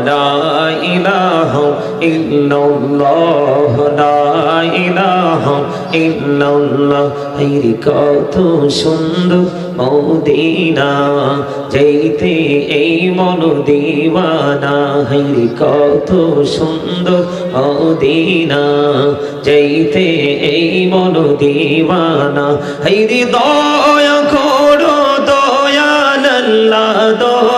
لا إله إلا الله لا إله إلا الله হের কত সুন্দর মদিনা যেতে এই মন দিওয়ানা হের কত সুন্দর মদিনা যেতে এই মন দিওয়ানা হের দয়া করো দয়াল্লাহ দয়া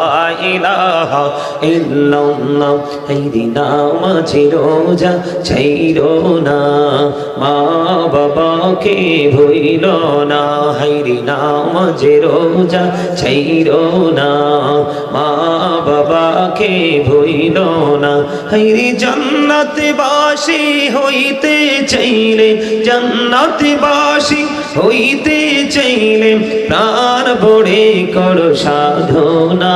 ইলাহা ইল্লাল্লাহ হেরি নামাজি রোজা ছাইরো না। মা বাবাকে ভইল না হেরি নামাজি রোজা ছাইরো না। মা বাবাকে ভইল না হেরি জান্নাত বাসী হইতে চাইলে জান্নাত বাসী হইতে চাইলে, প্রাণ ভরে কর সাধনা।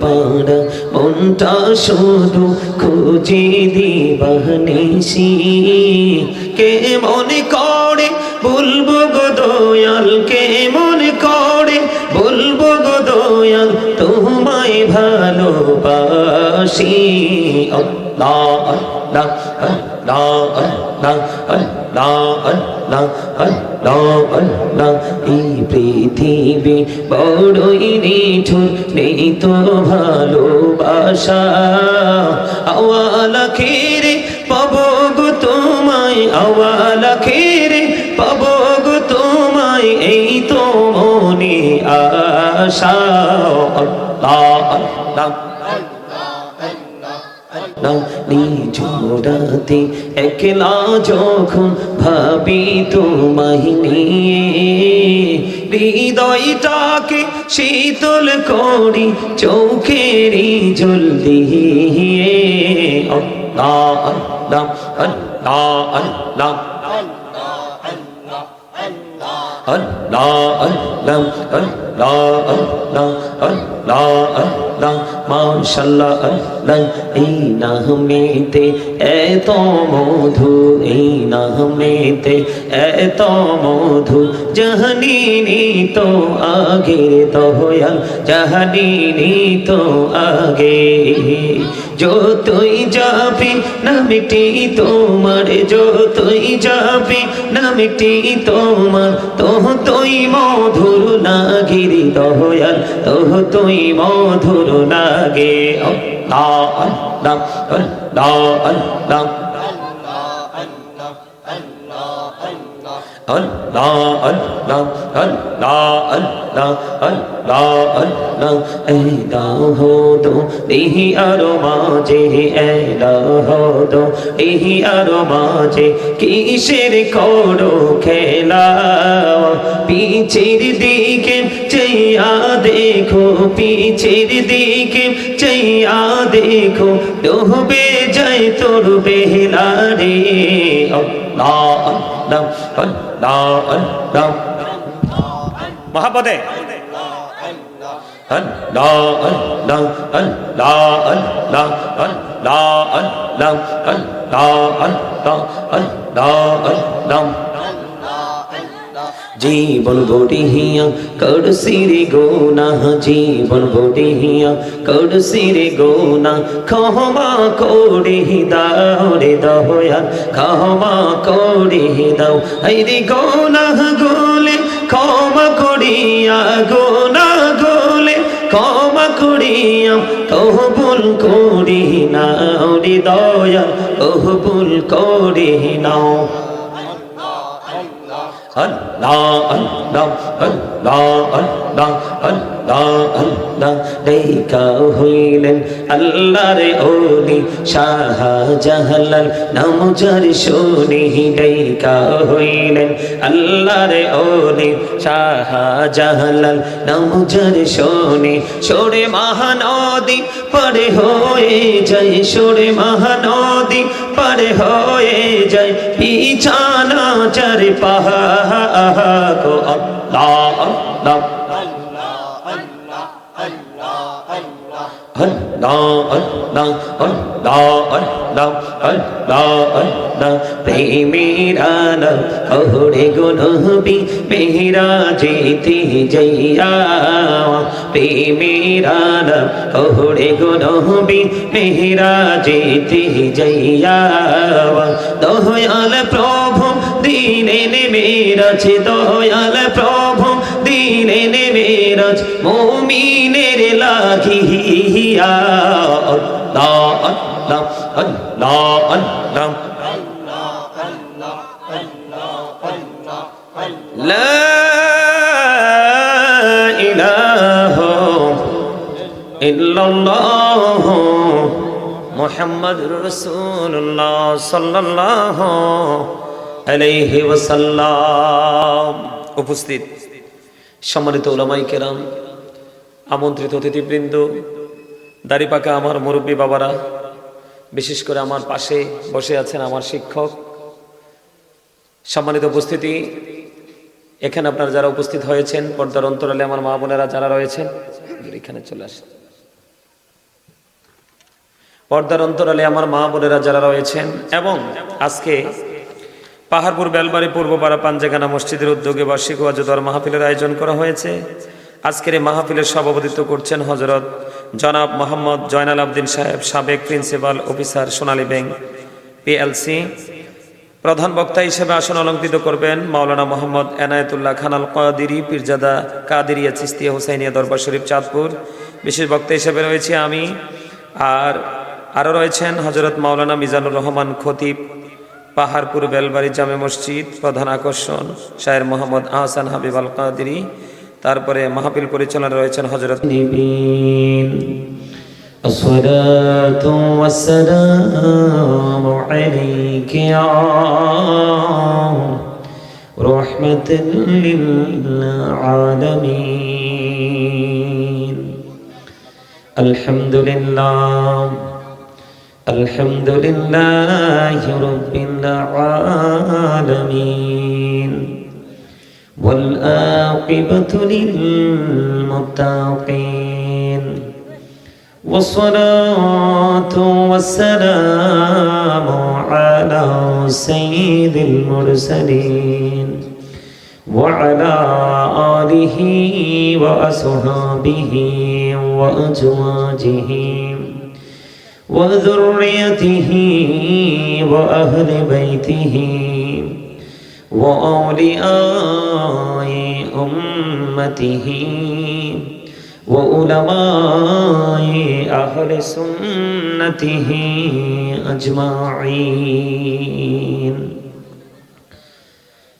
পাড়া মনটা শুধু খুঁজে দিবানিসি কে মনে করে বলব গো দয়াল কে মনে আল্লাহ আল্লাহ এই পৃথিবী বড়ই নিঠুর নেই তো ভালোবাসা। আওয়ালা খেরে পাবো গো তোমায়, আওয়ালা খেরে পাবো গো তোমায়, এই তো মনে আল্লাহ আল্লাহ নিজোড়াতে একলা যখন ভাবি তোমায় হৃদয়টাকে শীতল করি চোখেরই জল দিয়ে আল্লাহ আল্লাহ আল্লাহ আল্লাহ মাশাল্লাহ এই নাহমেতে, এত মধু, এই নাহমেতে, এত মধু, জহনিনি তো আগে তো হয়াল জহনিনি তো আগে। যতই যাবে নামটি তোমার যতই যাবে নামটি তোমার তোহ তুই মধুর লাগিরি দয়াল তোহ তুই মধুর লাগে Allah Allah Allah Allah এই দাও দো এই আর মাঝে এই দাও দো এই আর মাঝে কিসের করো খেলা? পিছের দিকে চাইয়া দেখো, পিছের দিকে চাইয়া দেখো, ডুবে যায় তোর বেহলা রে। মহাপদে। জীবন বড়িয়া করসি রে গোনা জীবন বড়িয়া করসি রে গোনা ক্ষমা করে দাও রে দয়াল ক্ষমা করে দাও হে রে গোনা গোলে ক্ষমা করিয়া গোনা ক্ষমা করিয়া কহবুল করি নাও হৃদয় কহবুল করি নাও Allah, Allah, Allah, Allah, Allah. আল্লাহ দেখা হইলেন। আল্লাহর ওলি শাহ জাহালাল নাম যার শুনি দেখা হইলেন। আল্লাহর ওলি শাহ জাহালাল নাম যার শুনি সরে মহানদী পারে হয়ে যায়, সরে মহানদী পারে হয়ে যায়। পিছানা চার পাহা গো আল্লাহ আল্লাহ। Allah, Allah, Allah, Allah, Allah, Allah, প্রেমেরা নাম ওরে গুনবি মেহরা যেতে যাইয়া প্রেমেরা নাম ওরে গুনবি মেহরা যেতে যাইয়া দয়াল প্রভু দিনে নেমেরাছে দয়াল প্রভু দিনে নেমেরাজ মুমিনের লাগিয়া আল্লাহ আল্লাহ আল্লাহ আল্লাহ لا إله إلا الله محمد رسول الله صلى الله عليه وسلم উপস্থিত সম্মানিত ওলামাই কেরাম, আমন্ত্রিত অতিথিবৃন্দ দাড়িপাকা আমার মুরব্বী বাবারা, বিশেষ করে আমার পাশে বসে আছেন আমার শিক্ষক। সম্মানিত উপস্থিতি, এখানে আপনারা যারা উপস্থিত হয়েছেন, পর্দার অন্তরালে আমার মা বোনেরা যারা রয়েছেন এখানে চলে আসেন পর্দার অন্তরালে আমার মা বোনেরা যারা রয়েছেন, এবং আজকে পাহাড়পুর, বেলবাড়ি পূর্বপাড়া পাঞ্জেগানা মসজিদের উদ্যোগে বার্ষিক ওয়াজদার মাহফিলের আয়োজন করা হয়েছে। আজকের এই মাহফিলের সভাপতিত্ব করছেন হজরত জনাব মোহাম্মদ জয়নাল আবদিন সাহেব, সাবেক principal officer Sonali bank PLC প্রধান বক্তা হিসেবে আসন অলঙ্কৃত করবেন মাওলানা মোহাম্মদ এনায়েতুল্লাহ খানাল কাদিরি পীরজাদা কাদিরিয়া চিস্তিয়া হুসাইনিয়া দরবার শরীফ, চাঁদপুর। বিশেষ বক্তা হিসেবে রয়েছে আমি। আর আরও রয়েছেন হজরত মাওলানা মিজানুর রহমান খতিব পাহাড়পুর বেলবাড়ি জামে মসজিদ প্রধান আকর্ষণ শায়ের মোহাম্মদ আহসান হাবিব আল কাদিরি তারপরে মাহফিল পরিচালনা রয়েছেন হজরত الصلاة والسلام عليك يا رحمة للعالمين الحمد لله الحمد لله رب العالمين والآقبة للمتقين والصلاة والسلام على سيد المرسلين وعلى آله وأصحابه وأزواجه وذريته وأهل بيته وأولياء أمته وعلماء أهل سنته أجمعين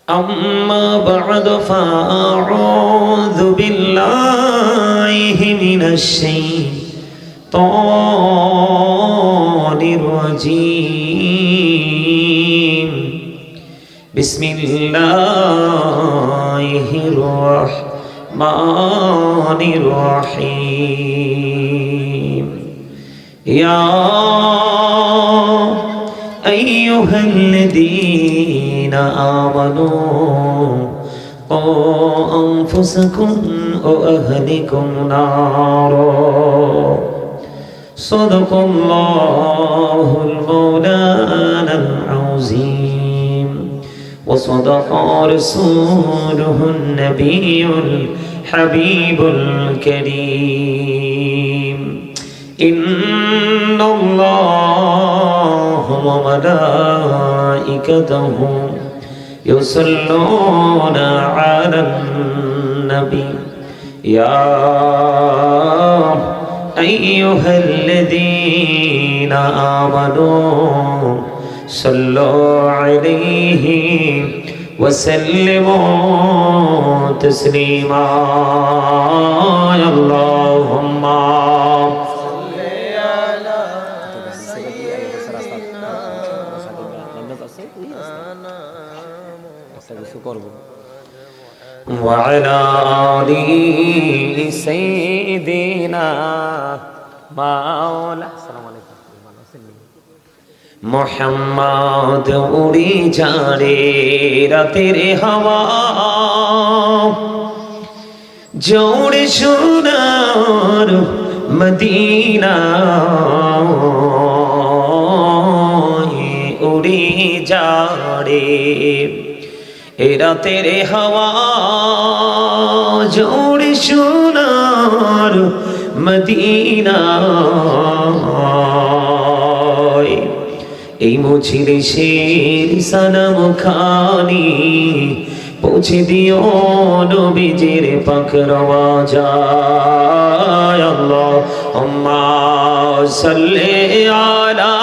أما بعد فأعوذ بالله من الشيطان الرجيم. بسم الله الرحمن الرحيم يا أيها الذين آمنوا قوا أنفسكم وأهلكم نارا. صدق الله المولانا العظيم. وصدق رسوله النبي الحبيب الكريم. إن الله وملائكته يصلون على النبي. يا أيها الذين آمنوا صلوا عليه وسلموا تسليما اللهم وعلى آل سيدنا مولا السلام عليكم মোহাম্মদ উড়ি যারে রাতের হাওয়া জোড়ে সোনার মদিনা উড়ি যারে এ রাতের হাওয়া জোড়ে সোনার মদিনা। এই মজলিসের সালাম খানি পৌঁছে দিও নবীজির পাখরওয়া যায় আল্লাহ আম্মা সাল্লি আলা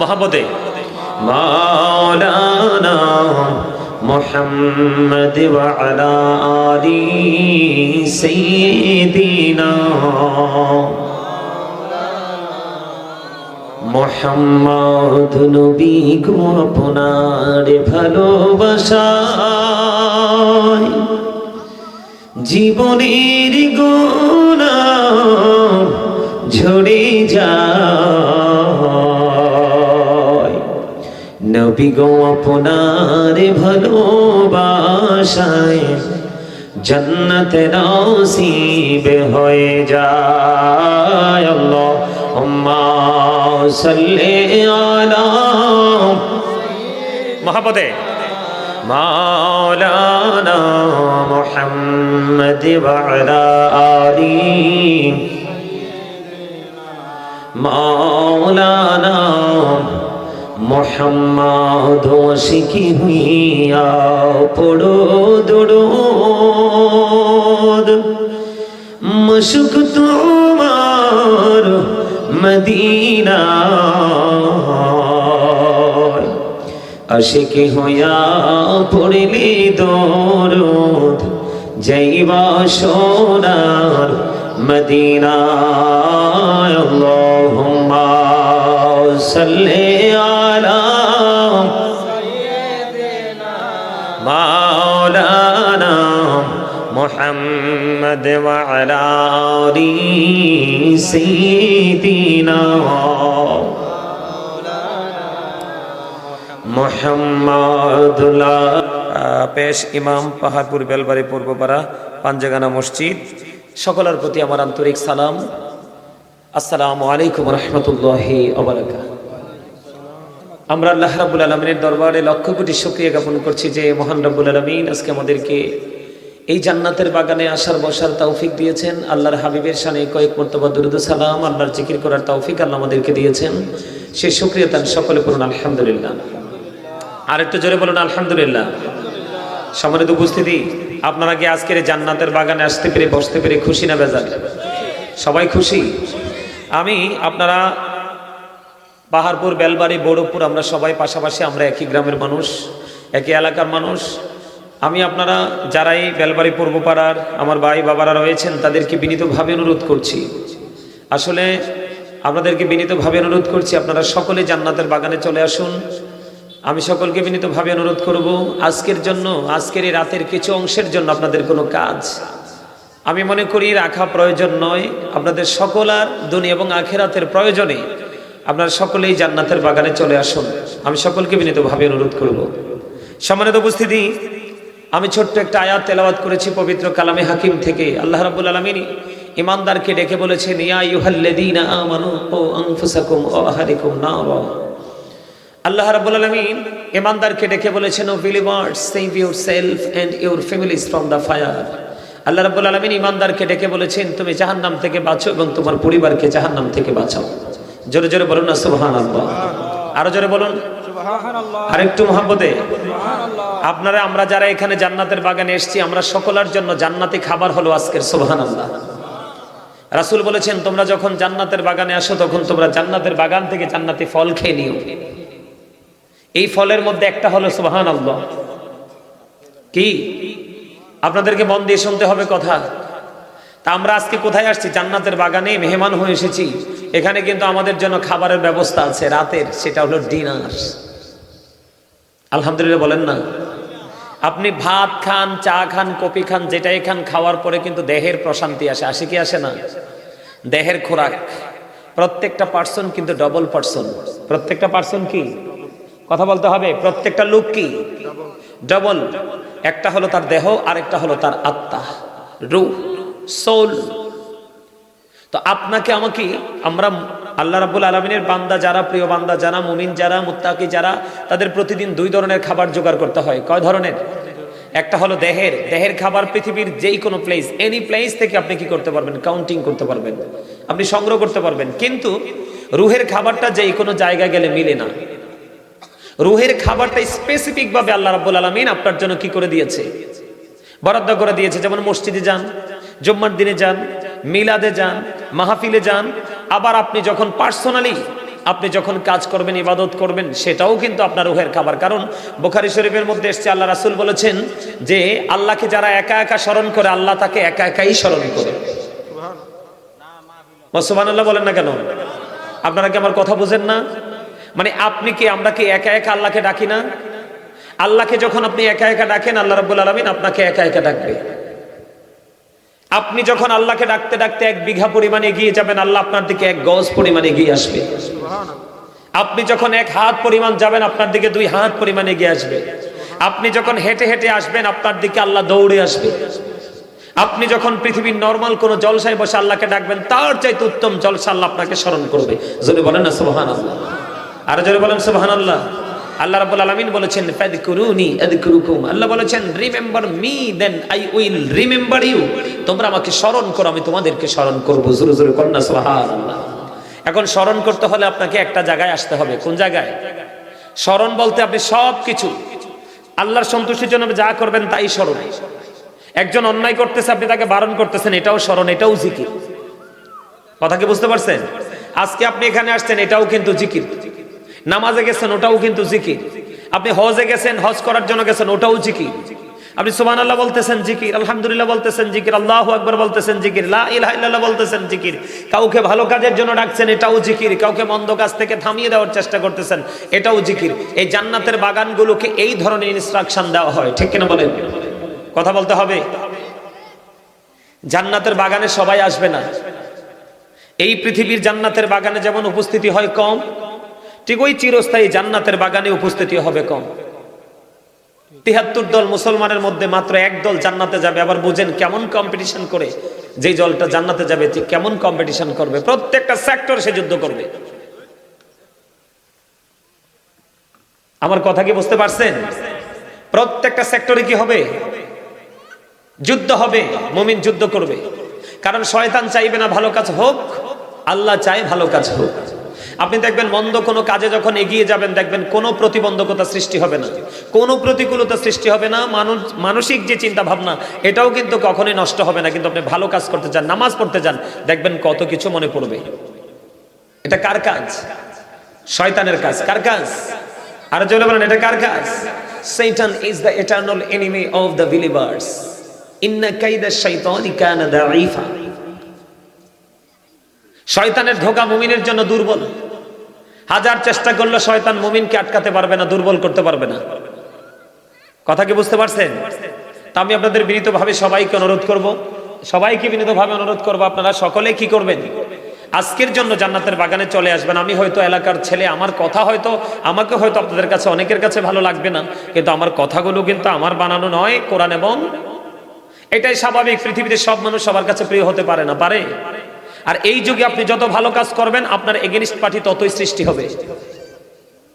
মহাবদে মাওলানা محمد وعلى آل سيدنا মোহাম্মদ নবী গো আপনার ভালোবাসায় জীবনের গোনা ঝরে যায় নবী গো আপনার ভালোবাসায় জন্নত নসিব হয়ে যায় আল্লাহ। উম্মা সাল্লি আলা মহাপদে। মাওলানা মুহাম্মদ ওয়ালা আলি। মাওলানা মোহাম্মদ শিখি হুইয়া পড়ো দোড়োদ মশুক তোমার মদিনা আশিকি হইয়া পড়লি দোরদ, যাইবা সোনার মদিনা আল্লাহুম্মা সাল্লি আলা محمد وعلى آل سيدنا মোহাম্মদ পেশ ইমাম পাহাড়পুর বেলবাড়ি পূর্বপাড়া পাঞ্জাগানা মসজিদ সকলের প্রতি আমার আন্তরিক সালাম আসসালামু আলাইকুম রহমতুল্লাহি আমরা আল্লাহ রাবুল আলমিনের দরবারে লক্ষ কোটি শুক্রিয়া জ্ঞাপন করছি যে মহান রাবুল আলমিন আজকে আমাদেরকে এই জান্নাতের বাগানে আসার বসার তৌফিক দিয়েছেন। আল্লাহর হাবিবের সানে কয়েক মর্তবা দুরুদ সালাম, আল্লাহর জিকির করার তৌফিক আল্লাহ আমাদেরকে দিয়েছেন। সে শুক্রিয়া তার সকলে বলুন আলহামদুলিল্লাহ। আর একটু জোরে বলুন, আলহামদুলিল্লাহ। সম্মানিত উপস্থিতি, আপনারা কি আজকের জান্নাতের বাগানে আসতে পেরে, বসতে পেরে খুশি না বেজার? সবাই খুশি? আমি, আপনারা পাহাড়পুর বেলবাড়ি, বড়পুর, আমরা সবাই পাশাপাশি, আমরা একই গ্রামের মানুষ, একই এলাকার মানুষ। আমি আপনারা যারাই বেলবাড়ি পূর্বপাড়ার আমার ভাই বাবারা রয়েছেন, তাদেরকে বিনীতভাবে অনুরোধ করছি। আসলে আপনাদেরকে বিনীতভাবে অনুরোধ করছি, আপনারা সকলে জান্নাতের বাগানে চলে আসুন। আমি সকলকে বিনীতভাবে অনুরোধ করব, আজকের জন্য, আজকের এই রাতের কিছু অংশের জন্য আপনাদের কোনো কাজ। আমি মনে করি রাখা প্রয়োজন নয়, আপনাদের সকল আর দুনি এবং আখেরাতের প্রয়োজনে আপনারা সকলেই জান্নাতের বাগানে চলে আসুন। আমি সকলকে বিনীতভাবে অনুরোধ করব। সম্মানিত উপস্থিতি আমি ছোট্ট একটা আয়াত তেলাওয়াত করেছি পবিত্র কালামে হাকিম থেকে। আল্লাহ রাব্বুল আলামিন ইমানদারকে ডেকে বলেছেন ইয়া আমানু ও আনফুসাকুম নারা। আল্লাহ রাব্বুল আলামিন ইমানদারকে ডেকে বলেছেন O believers save yourself and your families from the fire. আল্লাহ রাব্বুল আলামিন ইমানদারকে ডেকে বলেছেন তুমি জাহান্নাম থেকে বাঁচো এবং তোমার পরিবারকে জাহান্নাম থেকে বাঁচাও। জোরে জোরে বলুন না সুবহানাল্লাহ। আরও জোরে বলুন। আরেকটু মহাব্বতে। আপনারা, আমরা যারা এখানে জান্নাতের বাগানে এসেছি, আমরা সকলের জন্য জান্নাতি খাবার হলো আজকের, সুবহানাল্লাহ। রাসূল বলেছেন, তোমরা যখন জান্নাতের বাগানে আসো, তখন তোমরা জান্নাতের বাগান থেকে জান্নাতি ফল খেয়ে নিও। এই ফলের মধ্যে একটা হলো সুবহান আল্লাহ কি? আপনাদেরকে মন দিয়ে শুনতে হবে কথা। তা আমরা আজকে কোথায় আসছি? জান্নাতের বাগানে মেহমান হয়ে এসেছি। এখানে কিন্তু আমাদের জন্য খাবারের ব্যবস্থা আছে, রাতের, সেটা হলো ডিনার। আলহামদুলিল্লাহ বলেন না। আপনি ভাত খান, চা খান কপি খান, যেটাই খান, খাওয়ার পরে কিন্তু দেহের প্রশান্তি আসে। আসে কি আসে না? দেহের খোরাক। প্রত্যেকটা পার্সন কিন্তু ডবল পার্সন প্রত্যেকটা পার্সন কি? কথা বলতে হবে, প্রত্যেকটা লোক কি? ডবল একটা হলো তার দেহ আর একটা হলো তার আত্মা। রু সোল তো আপনাকে আমাকে আমরা আল্লাহ রাব্বুল আলমিনের বান্দা যারা, প্রিয় বান্দা যারা, মুমিন যারা, মুত্তাকি যারা, তাদের প্রতিদিন দুই ধরনের খাবার জোগাড় করতে হয়। কয় ধরনের? একটা হলো দেহের। দেহের খাবার পৃথিবীর যেই কোনো প্লেস এনি প্লেস থেকে আপনি কি করতে পারবেন? কাউন্টিং করতে পারবেন। আপনি সংগ্রহ করতে পারবেন। কিন্তু রুহের খাবারটা যেই কোনো জায়গায় গেলে মিলে না। রুহের খাবারটা স্পেসিফিক ভাবে আল্লাহ রাব্বুল আলামিন আপনার জন্য কি করে দিয়েছে? বরাদ্দ করে দিয়েছে। যেমন মসজিদে যান, জুম্মার দিনে যান, মিলাদে যান, মাহফিলে যান আবার আপনি যখন পার্সোনালি আপনি যখন কাজ করবেন, ইবাদত করবেন, সেটাও কিন্তু আপনার রুহের খাবার। কারণ বোখারি শরীফের মধ্যে এসছে, আল্লাহ রাসুল বলেছেন যে আল্লাহকে যারা একা একা স্মরণ করে, আল্লাহ তাকে একা একাই স্মরণ করে। সুবহানাল্লাহ বলেন না কেন? আপনারা কি আমার কথা বুঝেন না? মানে আপনি কি, আমরা কি একা একা আল্লাহকে ডাকি না? আল্লাহকে যখন আপনি একা একা ডাকেন, আল্লাহ রাব্বুল আলামিন আপনাকে একা একা ডাকবে। আপনি যখন আল্লাহকে ডাকতে ডাকতে এক বিঘা পরিমাণ এগিয়ে যাবেন, আল্লাহ আপনার দিকে এক গজ পরিমাণ এগিয়ে আসবে। আপনি যখন এক হাত পরিমাণ যাবেন, আপনার দিকে দুই হাত পরিমাণ এগিয়ে আসবে। আপনি যখন হেঁটে হেঁটে আসবেন, আপনার দিকে আল্লাহ দৌড়ে আসবে। আপনি যখন পৃথিবীর নর্মাল কোন জলসায় বসে আল্লাহকে ডাকবেন, তার চাইতে উত্তম জলসা আল্লাহ আপনাকে স্মরণ করবে। যদি বলেন না সুবহান আল্লাহ আর যদি বলেন সুবহান আল্লাহ আল্লাহ রাব্বুল আলামিন বলেছেন, ফাদকুরুনি আযকুরুকুম। আল্লাহ বলেছেন remember me then I will remember you তোমরা আমাকে স্মরণ করো, আমি তোমাদেরকে স্মরণ করব। জোরে জোরে কন্যা সুবহানাল্লাহ। এখন স্মরণ করতে হলে আপনাকে একটা জায়গায় আসতে হবে। কোন জায়গায়? স্মরণ বলতে আপনি সব কিছু আল্লাহর সন্তুষ্টির জন্য যা করবেন তাই স্মরণ। একজন অন্যায় করতেছে, আপনি তাকে বারণ করতেছেন, এটাও স্মরণ, এটাও জিকির। কথা কি বুঝতে পারছেন? আজকে আপনি এখানে আসছেন, এটাও কিন্তু জিকির। নামাজে গেছেন, ওটাও কিন্তু জিকির। আপনি হজে গেছেন, হজ করার জন্য গেছেন, ওটাও জিকির। আপনি সুবহান আল্লাহ বলতেছেন জিকির, আলহামদুলিল্লাহ বলতেছেন জিকির, আল্লাহু আকবর বলতেছেন জিকির লাহ বলতেছেন জিকির। কাউকে ভালো কাজের জন্য ডাকছেন, এটাও জিকির। কাউকে মন্দ কাজ থেকে থামিয়ে দেওয়ার চেষ্টা করতেছেন, এটাও জিকির। এই জান্নাতের বাগানগুলোকে এই ধরনের ইনস্ট্রাকশন দেওয়া হয়, ঠিক কিনা বলেন? কথা বলতে হবে? জান্নাতের বাগানে সবাই আসবে না। এই পৃথিবীর জান্নাতের বাগানে যেমন উপস্থিতি হয় কম ঠিক ওই চিরস্থায়ী জান্নাতের বাগানে উপস্থিতি হবে কম। তিহাত্তর দল মুসলমানের মধ্যে মাত্র এক দল জান্নাতে যাবে, আবার বুঝেন কেমন কম্পিটিশন করে যে দলটা জান্নাতে যাবে কেমন কম্পিটিশন করবে, প্রত্যেকটা সেক্টর সে যুদ্ধ করবে। আমার কথা কি বুঝতে পারছেন? প্রত্যেকটা সেক্টরে কি হবে? যুদ্ধ হবে, মুমিন যুদ্ধ করবে। কারণ শয়তান চাইবে না ভালো কাজ হোক, আল্লাহ চায় ভালো কাজ হোক। আপনি দেখবেন মন্দ কোনো কাজে যখন এগিয়ে যাবেন, দেখবেন কোনো প্রতিবন্ধকতা সৃষ্টি হবে না। কোনো প্রতিকূলতা সৃষ্টি হবে না, মানুষ, মানসিক যে চিন্তা ভাবনা এটাও কিন্তু কখনোই নষ্ট হবে না। কিন্তু আপনি ভালো কাজ করতে চান, নামাজ পড়তে যান দেখবেন কত কিছু মনে পড়বে। এটা কার কাজ? শয়তানের কাজ। কার কাজ? আর চলে বলেন, এটা কার কাজ? Satan is the eternal enemy of the believers. ইন্না কাইদা শাইতানি কানা দাঈফা শয়তানের ধোকা মুমিনের জন্য দুর্বল। হাজার চেষ্টা করলে শয়তান মুমিনকে আটকাতে পারবে না, দুর্বল করতে পারবে না। কথা কি বুঝতে পারছেন? তা আমি আপনাদের বিনীতভাবে সবাইকে অনুরোধ করব, সবাইকে বিনীতভাবে অনুরোধ করব, আপনারা সকলে কি করবেন? আজকের জন্য জান্নাতের বাগানে চলে আসবেন। আমি হয়তো এলাকার ছেলে, আমার কথা হয়তো, আমাকে হয়তো আপনাদের কাছে, অনেকের কাছে ভালো লাগবে না, কিন্তু আমার কথাগুলো কিন্তু আমার বানানো নয়, কোরআন এবং এটাই স্বাভাবিক, পৃথিবীতে সব মানুষ সবার কাছে প্রিয় হতে পারে না, পারে? আর এই যুগে আপনি যত ভালো কাজ করবেন, আপনার এগেনিস্ট পার্টি ততই সৃষ্টি হবে।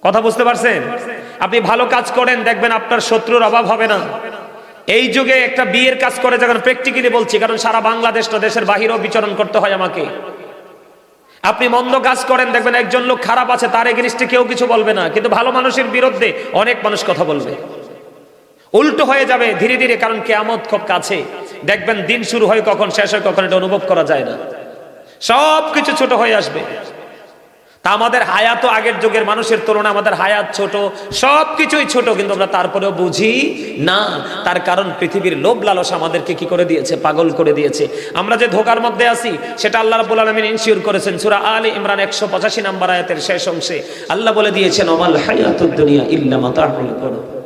কথা বুঝতে পারছেন? আপনি ভালো কাজ করেন, দেখবেন আপনার শত্রুর অভাব হবে না। এই যুগে একটা বিয়ের কাজ করে যখন প্র্যাকটিক্যালি বলছি, কারণ সারা বাংলাদেশটা দেশের বাহিরেও বিচরণ করতে হয় আমাকে। আপনি মন্দ কাজ করেন, দেখবেন একজন লোক খারাপ আছে, তার এগেনিস্টে কেউ কিছু বলবে না। কিন্তু ভালো মানুষের বিরুদ্ধে অনেক মানুষ কথা বলবে। উল্টো হয়ে যাবে ধীরে ধীরে, কারণ কেয়ামত খুব কাছে। দেখবেন দিন শুরু হয় কখন, শেষ হয় কখন, এটা অনুভব করা যায় না। সব কিছু ছোট হয়ে আসবে। তা আমাদের হায়াতও আগের যুগের মানুষের তুলনায় আমাদের হায়াত ছোট, সব কিছুই ছোট, কিন্তু আমরা তারপরেও বুঝি না। তার কারণ পৃথিবীর লোভ লালস আমাদেরকে কি করে দিয়েছে? পাগল করে দিয়েছে। আমরা যে ধোকার মধ্যে আছি, সেটা আল্লাহ রাব্বুল আলামিন ইনশিওর করেছেন। সূরা আলে ইমরান 185 নম্বর আয়াতের শেষ অংশে। আল্লাহ বলে দিয়েছেন অমাল হায়াতুদ দুনিয়া ইল্লা গুরুর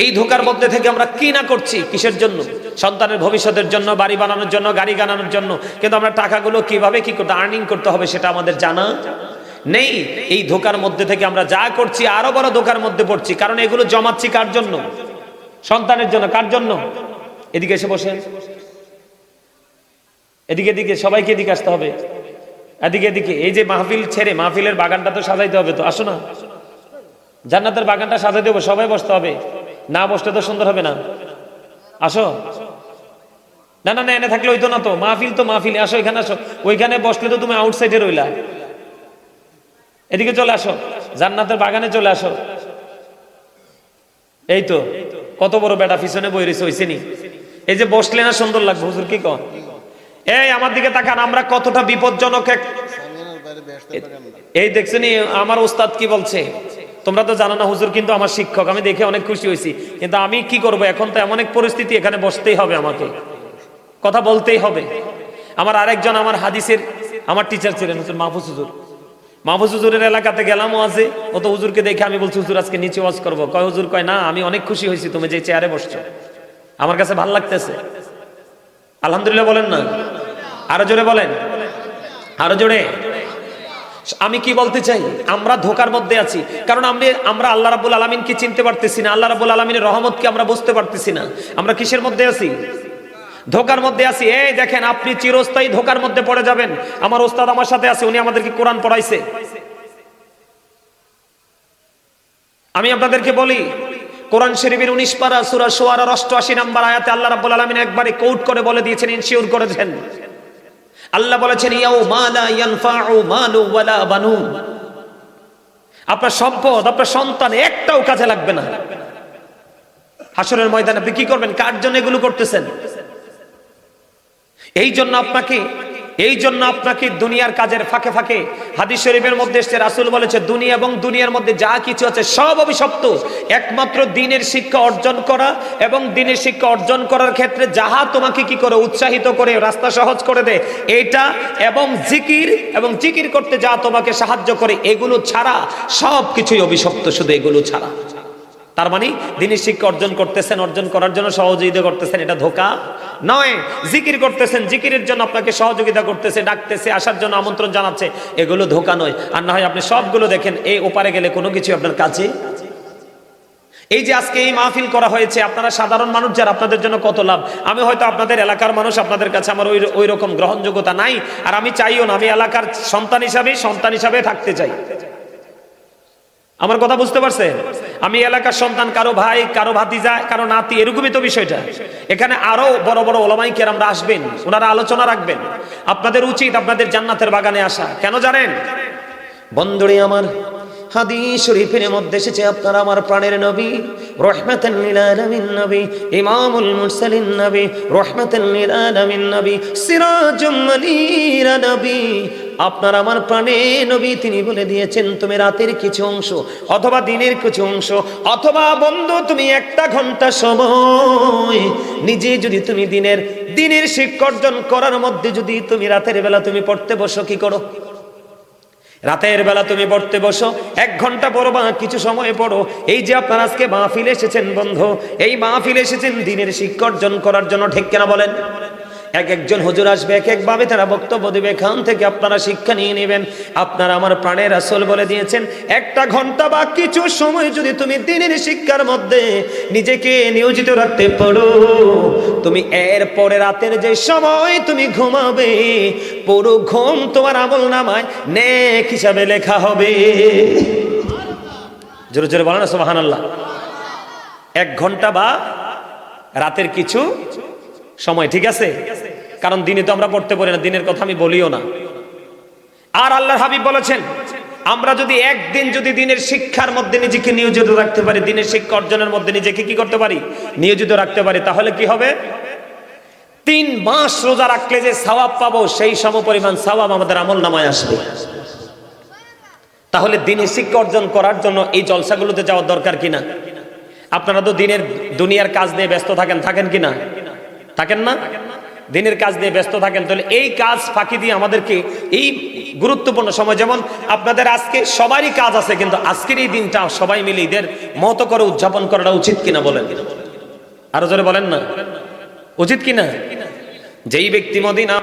এই ধোকার মধ্যে থেকে আমরা কি না করছি? কিসের জন্য? সন্তানের ভবিষ্যতের জন্য, বাড়ি বানানোর জন্য, গাড়ি বানানোর জন্য। কিন্তু আমরা টাকাগুলো কীভাবে, কি করতে আর্নিং করতে হবে সেটা আমাদের জানা নেই। এই ধোকার মধ্যে থেকে আমরা যা করছি, আরও বড় ধোকার মধ্যে পড়ছি। কারণ এগুলো জমাচ্ছি কার জন্য? সন্তানের জন্য। কার জন্য? এদিকে এসে বসে এদিকে এদিকে, সবাইকে এদিকে আসতে হবে। এদিকে এদিকে, এই যে মাহফিল ছেড়ে, মাহফিলের বাগানটা তো সাজাইতে হবে তো। আসো না। জান্নাতের বাগানটা সাজাইতে হবে, সবাই বসতে হবে। না বসলে তো সুন্দর হবে না। আসো। না না না এনে থাকলে হইতো না তো। মাহফিল তো মাহফিল। আসো এখানে আসো। ওইখানে বসলে তো তুমি আউটসাইডে রইলা। এদিকে চলে আসো। জান্নাতের বাগানে চলে আসো। এই তো কত বড় বেটা পিছনে বই রয়েছে হইছে নি? এই যে বসলে না সুন্দর লাগবে হুজুর কি কন? এই আমার দিকে তাকান আমরা কতটা বিপজ্জনক এক এই দেখছেনি আমার উস্তাদ কি বলছে? তোমরা তো জানো না, হুজুর কিন্তু আমার শিক্ষক, আমি দেখে অনেক খুশি হয়েছি। কিন্তু আমি কি করব? এখন তো এমন এক পরিস্থিতি, এখানে বসতেই হবে আমাকে। কথা বলতেই হবে। আমার আরেকজন আমার হাদিসের, আমার টিচার ছিলেন, হুজুর মাহফুজ হুজুর। মাহফুজ হুজুরের এলাকাতে গেলাম ওয়াজে, ও তো হুজুরকে দেখে আমি বলছি, হুজুর, আজকে নিচে ওয়াজ করব। কয়, হুজুর, কয়, না, আমি অনেক খুশি হয়েছি, তুমি যে চেয়ারে বসছো। আমার কাছে ভালো লাগতেছে। আলহামদুলিল্লাহ বলেন না? আরও জোরে বলেন। আরও জোরে। আমি কি বলতে চাই? আমরা ধোকার মধ্যে আছি। কারণ আমি, আমরা আল্লাহ রাবুল আলমিনকে চিনতে পারতেছি না? আল্লাহ রাবুল আলমিনের রহমতকে আমরা বুঝতে পারতেছি না? আমরা কিসের মধ্যে আছি? ধোকার মধ্যে আছি। এই দেখেন, আপনি চিরস্থায়ী ধোকার মধ্যে পড়ে যাবেন। আমার ওস্তাদ আমার সাথে আছে, উনি আমাদেরকে কোরআন পড়াইছে। আমি আপনাদেরকে বলি, কোরআন শরীফের উনিশ পারা সুরা সোয়ার অষ্টআশি নাম্বার আয়াতে আল্লাহ রাব্বুল আলামিন একবারে কোট করে বলে দিয়েছেন ইনশিওর করেছেন। আল্লাহ বলেছেন আপনার সম্পদ, আপনার সন্তান একটাও কাজে লাগবে না। হাসরের ময়দানে বিক্রি করবেন, কার জন্য এগুলো করতেছেন? এই জন্য আপনাকে এই জন্য আপনাকে দুনিয়ার কাজের ফাঁকে ফাঁকে হাদিস শরীফের মধ্যে এসছে, রাসুল বলেছে, দুনিয়া এবং দুনিয়ার মধ্যে যা কিছু আছে সব অভিশপ্ত। একমাত্র দিনের শিক্ষা অর্জন করা এবং দিনের শিক্ষা অর্জন করার ক্ষেত্রে যাহা তোমাকে কি করে উৎসাহিত করে, রাস্তা সহজ করে দেয় এটা এবং জিকির এবং জিকির করতে যা তোমাকে সাহায্য করে, এগুলো ছাড়া সব কিছুই অভিশপ্ত, শুধু এগুলো ছাড়া। তার মানে দিনের শিক্ষা অর্জন করতেছেন, অর্জন করার জন্য সহযোগিতা করতেছেন, এটা ধোকা। নয়, জিকির করতেছেন, জিকিরের জন্য আপনাকে সহযোগিতা করতেছে, ডাকতেছে, আসার জন্য আমন্ত্রণ জানাচ্ছে। এগুলো ধোকা নয়। আর না হয় আপনি সবগুলো দেখেন, এই ওপারে গেলে কোনো কিছু আপনার কাছে এই যে আজকে এই মাহফিল করা হয়েছে, আপনারা সাধারণ মানুষ যারা, আপনাদের জন্য কত লাভ? আমি হয়তো আপনাদের এলাকার মানুষ, আপনাদের কাছে আমার ওই ওই রকম গ্রহণযোগ্যতা নাই, আর আমি চাইও না, আমি এলাকার সন্তান হিসাবে সন্তান হিসাবে থাকতে চাই। আমার কথা বুঝতে পারছেন? আমি এলাকার সন্তান, কারও ভাই, কারও ভাতিজা, কারও নাতি, এরকমই তো বিষয়টা। এখানে আরও বড় বড় ওলামাই কেরামরা আসবেন, ওনারা আলোচনা রাখবেন। আপনাদের উচিত আপনাদের জান্নাতের বাগানে আসা। কেন জানেন? বন্ধুরে আমার, হাদিস মধ্যে এসেছে, আপনারা আমার প্রাণের নবী নবী, ইমামুল নবী নবী নবী আপনার আমার প্রাণে নবী তিনি বলে দিয়েছেন, তুমি রাতের কিছু অংশ অথবা দিনের কিছু অংশ অথবা বন্ধু, তুমি একটা ঘণ্টা সময় নিজে যদি তুমি দিনের দিনের শিক্ষা অর্জন করার মধ্যে যদি তুমি রাতের বেলা তুমি পড়তে বসো, কি করো? রাতের বেলা তুমি পড়তে বসো, এক ঘণ্টা পড়ো বা কিছু সময় পড়ো। এই যে আপনার আজকে মাহফিল এসেছেন বন্ধু, এই মাহফিল এসেছেন দিনের শিক্ষা অর্জন করার জন্য, ঠিক কেনা বলেন? এক একজন হুজুর আসবে, এক একভাবে তারা বক্তব্য দেবে। এখান থেকে আপনারা শিক্ষা নিয়ে নেবেন। আপনারা আমার প্রাণের আসল বলে দিয়েছেন। একটা ঘণ্টা বা কিছু সময় যদি তুমি দিনের শিক্ষার মধ্যে নিজেকে নিয়োজিত রাখতে পারো, তুমি এর পরে রাতের যে সময় তুমি ঘুমাবে, পুরো ঘুম তোমার আমল নামায় নেক হিসাবে লেখা হবে। জোরে জোরে বলো না সোহান এক ঘণ্টা বা রাতের কিছু সময় ঠিক আছে? কারণ দিনে তো আমরা পড়তে পারি না, দিনের কথা আমি বলিও না। আর আল্লাহর হাবিব বলেছেন, আমরা যদি একদিন যদি দিনের শিক্ষার মধ্যে নিজেকে নিয়োজিত রাখতে পারি, দিনের শিক্ষা অর্জনের মধ্যে নিজেকে কি করতে পারি? নিয়োজিত রাখতে পারি। তাহলে কি হবে? তিন মাস রোজা রাখলে যে সওয়াব পাবো, সেই সম পরিমাণ সওয়াব আমাদের আমল নামায় আসবে। তাহলে দিনের শিক্ষা অর্জন করার জন্য এই জলসাগুলোতে যাওয়ার দরকার কিনা? আপনারা তো দিনের দুনিয়ার কাজ নিয়ে ব্যস্ত থাকেন থাকেন কিনা? থাকেন না? দিনের কাজ নিয়ে ব্যস্ত থাকেন, তাহলে এই কাজ ফাঁকি দিয়ে আমাদেরকে এই গুরুত্বপূর্ণ সময়, যেমন আপনাদের আজকে সবারই কাজ আছে, কিন্তু আজকের এই দিনটা সবাই মিলে ঈদের মতো করে উদযাপন করাটা উচিত কিনা বলেন? আরও জোরে বলেন না। উচিত কিনা? যেই ব্যক্তি মদিনা